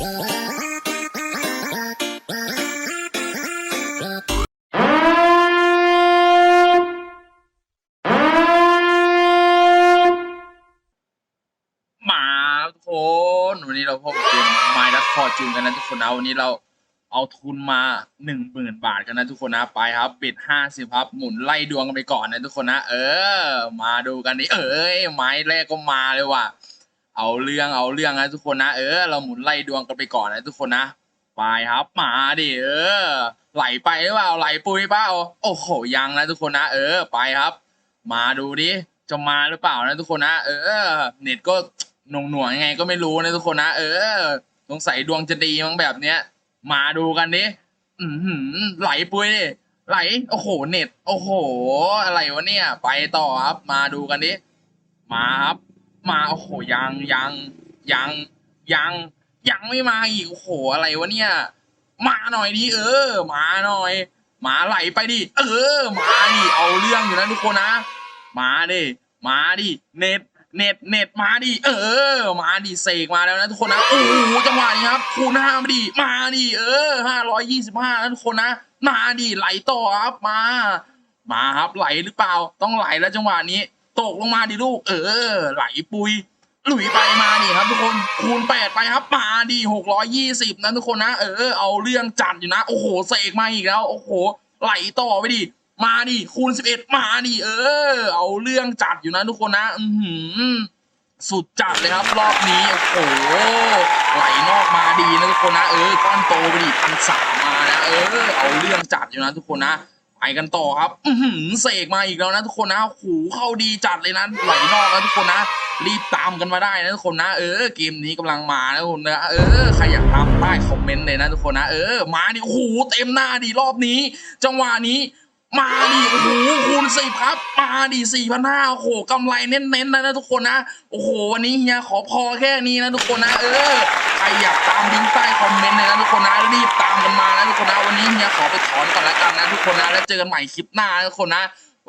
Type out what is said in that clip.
มาทุกคนวันนี้เราพบกับเกม My d u c k Fortune กันนะทุกคนนะวันนี้เราเอาทุนมาหนึ่งหมื่นบาทกันนะทุกคนนะไปครับปิดห้าสิบครับหมุนไล่ดวงกันไปก่อนนะทุกคนนะ เออ มาดูกันดิเอ้ยไม้แรกก็มาเลยว่ะ เอาเรื่องเอาเรื่องนะทุกคนนะเออเราหมุนไล่ดวงกันไปก่อนนะทุกคนนะไปครับมาดิเออ ไหลไปหรือเปล่าไหลปุยเปล่าโอ้โหยังนะทุกคนนะเออไปครับ มาดูดิจะมาหรือเปล่านะทุกคนนะเออ เน็ตก็หน่วงหน่วงๆยังไงก็ไม่รู้นะทุกคนนะเออสงสัยดวงจะดีมั้งแบบเนี้ย มาดูกันดิอืหไหลปุยดิไหลโอ้โหเน็ต โอ้โห อะไรวะเนี่ย ไปต่อครับ มาดูกันดิมาครับ มาโอ้โหยังยังยังยังยังไม่มาอีกโอ้โหอะไรวะเนี่ย มาหน่อยดิเออ มาหน่อย มาไหลไปดิเออ มาดิเอาเรื่องอยู่นะทุกคนนะ มาดิมาดิเน็ตเน็ตเน็ตมาดิเออ มาดิเสกมาแล้วนะทุกคนนะโอ้โหจังหวะนี้ครับคูณห้ามาดิมาดิเออห้าร้อยยี่สิบห้านะทุกคนนะมาดิไหลต่อครับมา มาครับไหลหรือเปล่าต้องไหลแล้วจังหวะนี้ ตกลงมาดิลูก เออ ไหลปุย หลุยไปมาดิครับ ทุกคนคูณแปดไปครับมาดิหกร้อยยี่สิบนะทุกคนนะเออเอาเรื่องจัดอยู่นะโอ้โหเสกมาอีกแล้วโอ้โห ไหลต่อไปดิมาดิคูณสิบเอ็ดมาดิเออ เอาเรื่องจัดอยู่นะทุกคนนะ อือหือสุดจัดเลยครับ รอบนี้โอ้โหไหลนอกมาดีนะทุกคนนะเออก้อนโตไปดิพันสามมานะเออ เอาเรื่องจัดอยู่นะทุกคนนะ ไปกันต่อครับอืเสกมาอีกแล้วนะทุกคนนะหูเข้าดีจัดเลยนะไหลนอกแล้วทุกคนนะรีบตามกันมาได้นะทุกคนนะเออเกมนี้กำลังมานะทุกคนนะเออใครอยากตามใต้คอมเมนต์เลยนะทุกคนนะเออมาดิโอ้โหเต็มหน้าดีรอบนี้ จังหวะนี้ มาดิโอ้โหคูณสิบครับ มาดิสี่พันห้าโอ้โหกำไรเน้นๆนะนะทุกคนนะ โอ้โห วันนี้เฮียขอพอแค่นี้นะทุกคนนะเออใครอยากตามลิงก์ใต้คอมเมนต์เลยนะทุกคนนะรีบตามกันมานะทุกคนนะวันนี้เฮียขอไปถอนก่อนละกันนะทุกคนนะแล้วเจอกันใหม่คลิปหน้านะทุกคนนะ